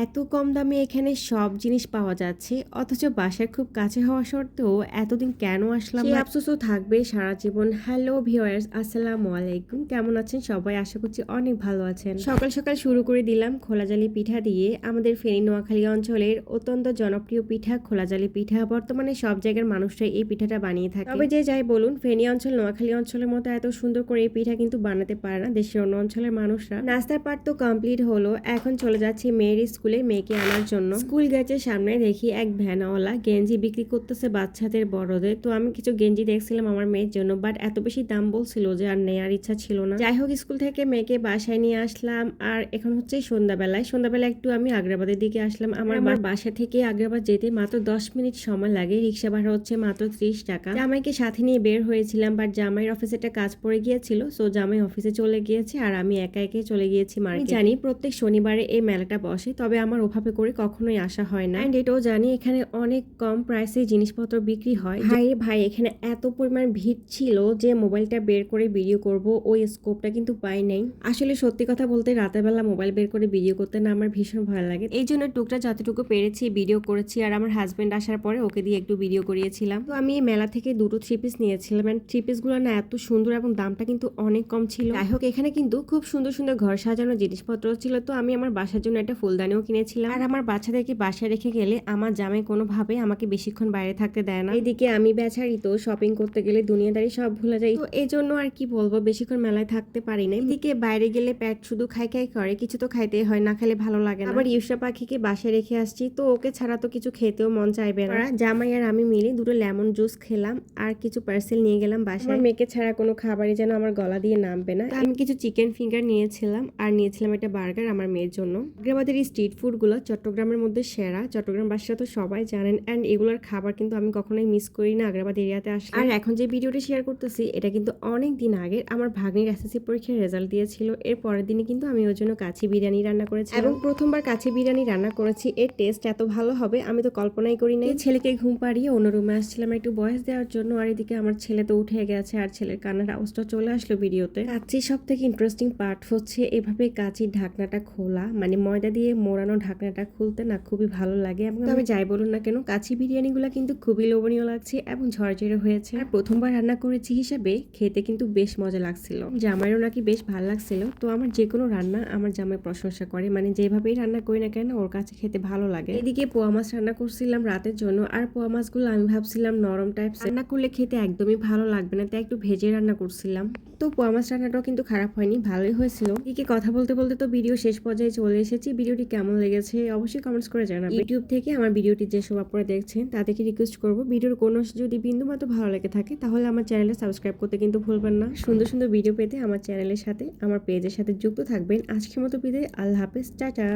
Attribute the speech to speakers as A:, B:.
A: এত কম দামে এখানে সব জিনিস পাওয়া যাচ্ছে অথচ বাসার খুব কাছে হওয়া সত্ত্বেও এতদিন কেন আসলাম আফসোসও থাকবে সারা জীবন। হ্যালো ভিওয়ার্স আসসালামু আলাইকুম। কেমন আছেন সবাই? আশা করছি অনেক ভালো আছেন। সকাল সকাল শুরু করে দিলাম খোলাজালি পিঠা দিয়ে। আমাদের ফেনী নোয়াখালী অঞ্চলের অত্যন্ত জনপ্রিয় পিঠা খোলাজালি পিঠা। বর্তমানে সব জায়গার মানুষরাই এই পিঠাটা বানিয়ে থাকে। তবে যে যাই বলুন ফেনী অঞ্চল নোয়াখালী অঞ্চলের মতো এত সুন্দর করে এই পিঠা কিন্তু বানাতে পারে না। দেশের অন্য অঞ্চলের মানুষরা। নাস্তার পার্ট তো কমপ্লিট হলো। এখন চলে যাচ্ছি মেয়ের স্কুলে মেয়েকে আনার জন্য। স্কুল গেছে সামনে দেখি এক ভ্যানওয়ালা গেঞ্জি বিক্রি করতেছে বাচ্চাদের বড়দের। তো আমি কিছু গেঞ্জি দেখছিলাম আমার মেয়ের জন্য বাট এত বেশি দাম বলছিল যে আর নেওয়ার ইচ্ছা ছিল না। যাই হোক স্কুল থেকে মেয়েকে বাসায় নিয়ে আসলাম। আর এখন হচ্ছে সন্ধ্যাবেলায়। সন্ধ্যাবেলা একটু আমি আগ্রাবাদের দিকে আসলাম। আমার আমার বাসা থেকে আগ্রাবাদ যেতে মাত্র দশ মিনিট সময় লাগে। রিক্সা ভাড়া হচ্ছে মাত্র ত্রিশ টাকা। জামাইকে সাথে নিয়ে বের হয়েছিলাম বাট জামাইয়ের অফিসে একটা কাজ পড়ে গিয়েছিল। সো জামাই অফিসে চলে গিয়েছে আর আমি একা একে চলে গিয়েছি মার্কেট জানি প্রত্যেক শনিবারে এই মেলাটা বসে তবে আমার ওভাবে করে কখনোই আসা হয় না। অ্যান্ড এটাও জানি এখানে অনেক কম প্রাইসে জিনিসপত্র বিক্রি হয়। ভাই ভাই এখানে এত পরিমাণ ভিড় ছিল যে মোবাইলটা বের করে ভিডিও করব ওই স্কোপটা কিন্তু পাই নাই। আসলে সত্যি কথা বলতে রাতের বেলা মোবাইল বের করে ভিডিও করতে না আমার ভীষণ ভালো লাগে। এই জন্য টুকটা যতটুকু পেরেছি ভিডিও করেছি আর আমার হাজব্যান্ড আসার পরে ওকে দিয়ে একটু ভিডিও করিয়েছিলাম। তো আমি এই মেলা থেকে দুটো থ্রি পিস নিয়েছিলাম অ্যান্ড থ্রি পিসগুলো না এত সুন্দর এবং দামটা কিন্তু অনেক কম ছিল। যাই হোক এখানে কিন্তু খুব সুন্দর সুন্দর ঘর সাজানো জিনিসপত্র ছিল। তো আমি আমার বাসার জন্য একটা ফুলদানিও কিনেছিলাম। আর আমার বাচ্চাদেরকে বাসায় রেখে গেলে আমার জামাই কোনোভাবে আমাকে বেশিক্ষণ বাইরে থাকতে দেয় না। এদিকে আমি বেচারি তো শপিং করতে গেলে দুনিয়াদারি সব ভুলে যাই। তো এই জন্য আর কি বলব, বেশিক্ষণ মেলায় থাকতে পারি না এদিকে বাইরে গেলে প্যাট শুধু খাই খাই করে, কিছু তো খাইতে হয়, না খেলে ভালো লাগে না। আবার ইউসা পাখিকে বাসায় রেখে আসছি, তো ওকে ছাড়া তো কিছু খেতেও মন চাইবে না। জামাই আর আমি মিলে দুটো লেমন জুস খেলাম, আর কিছু পার্সেল নিয়ে গেলাম বাসায়। মেয়েকে ছাড়া কোনো খাবারই যেন আমার গলা দিয়ে নামবে না। আমি কিছু চিকেন ফিঙ্গার নিয়েছিলাম, আর নিয়েছিলাম একটা বার্গার আমার মেয়ের জন্য। আগ্রাবাদের এই স্ট্রিট ফুডগুলো চট্টগ্রামের মধ্যে সেরা। চট্টগ্রাম বাসা তো সবাই জানেন। অ্যান্ড এগুলোর খাবার কিন্তু আমি কখনোই মিস করি না আগ্রাবাদ এরিয়াতে আসলে। আর এখন যে ভিডিওটি শেয়ার করতেছি এটা কিন্তু অনেক দিন আগে আমার ভাগ্নির এসএসসি পরীক্ষার রেজাল্ট দিয়েছিল। এর পরের দিনে কিন্তু আমি ওর জন্য কাছি বিরিয়ানি রান্না করেছি এবং প্রথমবার কাছি বিরিয়ানি রান্না করেছি। এর টেস্ট এত ভালো হবে আমি তো কল্পনাই করি না ছেলেকে ঘুম পাড়িয়ে অন্য রুমে আসছিলাম একটু বয়স দেওয়ার জন্য। আর এদিকে আমার ছেলে তো উঠে গেছে আর ছেলের কান্নার আওয়াজটা চলে আসলো ভিডিওতে কাচির সব থেকে ইন্টারেস্টিং পার্ট হচ্ছে এভাবে কাচির ঢাকনাটা খোলা মানে ময়দা দিয়ে মোড়ানো ঢাকনাটা খুলতে না খুবই ভালো লাগে। এবং আমি যাই বলুন না কেন কাচি বিরিয়ানিগুলো কিন্তু খুবই লোভনীয় লাগছে এবং ঝরঝরে হয়েছে। আর প্রথমবার রান্না করেছি হিসাবে খেতে কিন্তু বেশ মজা লাগছিল। জামাইরও নাকি বেশ ভালো লাগছিল। তো আমার যে কোনো রান্না আমার জামাই প্রশংসা করে। মানে যেভাবেই রান্না করি না কেন ওর কাছে খেতে ভালো লাগে। এদিকে পোয়া মাছ রান্না করছিলাম রাতের জন্য। আর পোয়া মাছগুলো আমি ভাবছিলাম নরম টাইপ রান্না করলে খেতে একদমই ভালো লাগবে না তাই একটু ভেজে রান্না করছিলাম। তো পোয়া মাছ রান্নাটাও কিন্তু খারাপ হয়নি ভালোই হয়েছিল। এদিকে কথা বলতে বলতে তো ভিডিও শেষ পর্যায়ে চলে এসেছি। ভিডিওটি কেমন লেগেছে অবশ্যই কমেন্টস করে জানাবেন। ইউটিউব থেকে আমার ভিডিওটি যেসব আপনারা দেখছেন, তাদেরকে রিকোয়েস্ট করব। ভিডিওর কোনো যদি বিন্দু মতো ভালো লেগে থাকে, তাহলে আমার চ্যানেলে সাবস্ক্রাইব করতে কিন্তু ভুলবেন না। সুন্দর সুন্দর ভিডিও পেতে আমার চ্যানেলের সাথে, আমার পেজের সাথে যুক্ত থাকবেন। আজকের মতো বিদায়, আল্লাহ হাফেজ, টাটা।